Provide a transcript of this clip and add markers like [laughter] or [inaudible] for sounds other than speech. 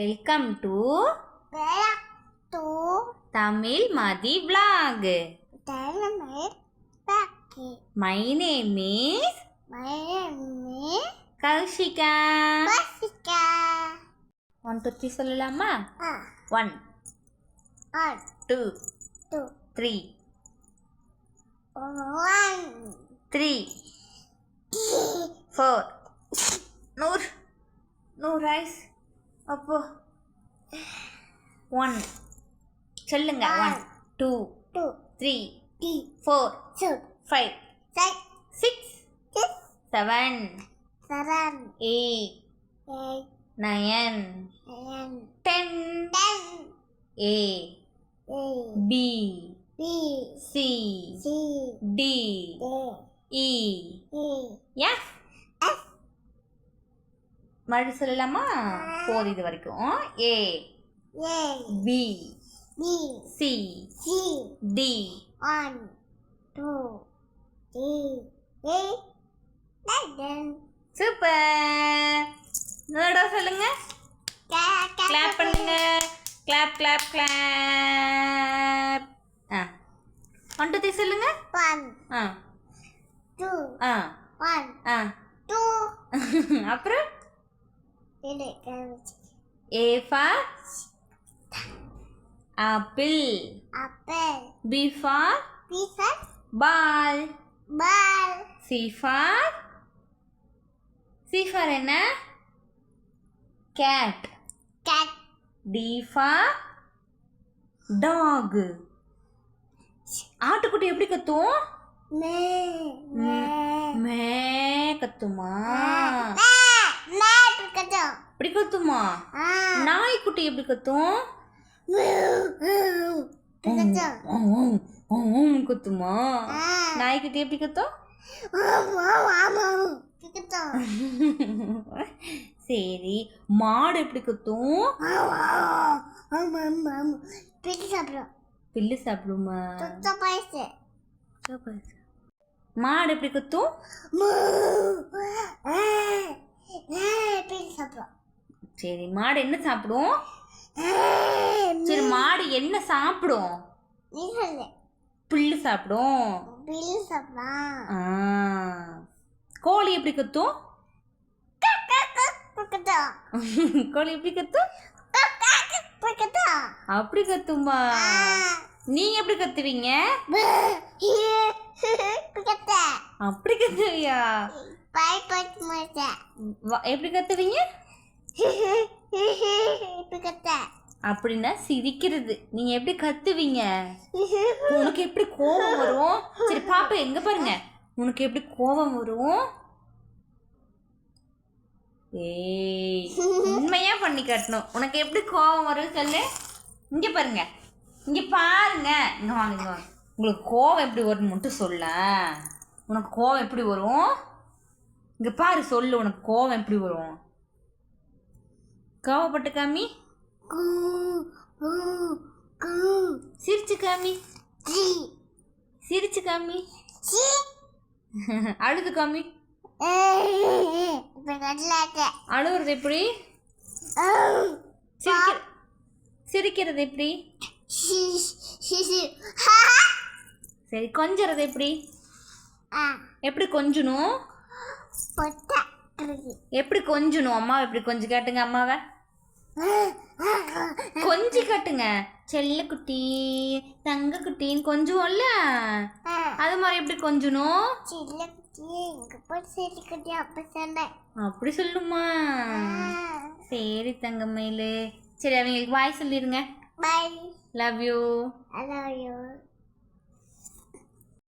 Welcome to to Tamil Mathi vlog. My name is My name is Kaushika Jessica. One two three சொல்லலாமா Ah, one one, two two, three one. Three four நூறு நூறு ஐஸ் அப்போ. One சொல்லுங்க. One two Two, three three, four five six six, seven seven, eight eight, nine ten ten, A A, B B, C C, D D, E E, F மறுபடியும் சொல்லலாமா? போதும் இது வரைக்கும். A A, B B, C C, D one, two, three, eight, nine, super. இன்னொரு சொல்லுங்க. Clap பண்ணுங்க. Clap clap clap ஆ. One two three சொல்லுங்க. One, ஆ. two, ஆ. one, ஆ. two. [laughs] அப்புறம்? A for apple Apple, B for pizza, ball ball, C for C for என்ன? Cat cat, D for dog ஆட்டுக்குட்டி எப்படி கத்தும்? me, மே. கத்துமா? எப்படி கத்துமா? நாய்க்குட்டி எப்படி கத்தும்? கத்துமா? நாய்க்குட்டி எப்படி கத்தும். சரி மாடு எப்படி கத்தும். பிடி சாப்பிடும். பில்லு சாப்பிடுமா. மாடு எப்படி கத்தும் மூ, ஆ, ஆ, பிடி சாப்பிடும். சரி மாடு என்ன சாப்பிடும் சரி மாடு என்ன சாப்பிடும். புல்லு சாப்பிடும் பிடி சாப்பிடும். ஆ. கோழி எப்படி கத்தும். [laughs] கோழி எப்படி கத்தும். அப்படி கத்துமா நீங்க எப்படி கத்துவீங்க. அப்படி கத்துவியா எப்படி கத்துவீங்க. அப்படின்னா சிரிக்கிறது. நீங்க எப்படி கத்துவீங்க? [laughs] உனக்கு எப்படி கோபம் வரும்? சரி பாப்பா எங்க பாருங்க. உனக்கு எப்படி கோபம் வரும்? ஏய் உண்மையா பண்ணி காட்டணும். உனக்கு எப்படி கோபம் வரும் சொல்லு. இங்க பாருங்க. இங்க பாருங்க. இங்க வாங்க இங்க வாங்க. உங்களுக்கு கோபம் எப்படி வரும்னு மட்டும் சொல்ல. உனக்கு கோபம் எப்படி வரும்? இங்க பாரு சொல்லு. உனக்கு கோபம் எப்படி வரும்? கோவப்பட்டு காமி. சிரிச்சு காமி சிரிச்சு காமி. [laughs] அழுது காமி. அழுவுறது எப்படி? சிரிக்கிறது எப்படி. சரி கொஞ்சறது எப்படி? எப்படி கொஞ்சணும். எப்படி கொஞ்சணும்? அம்மாவை எப்படி கொஞ்சம் காட்டுங்க அம்மாவை? கொஞ்சி காட்டுங்க. செல்லக்குட்டி தங்க குட்டின்னு கொஞ்சுவோம்ல? அது மாதிரி எப்படி கொஞ்சணும்? குட்டி, போய் குட்டி. அப்படி சொல்லுமா? சரி தங்கமயிலு. சரி அவங்களுக்கு வாய் சொல்லிடுங்க bye. Love you love you.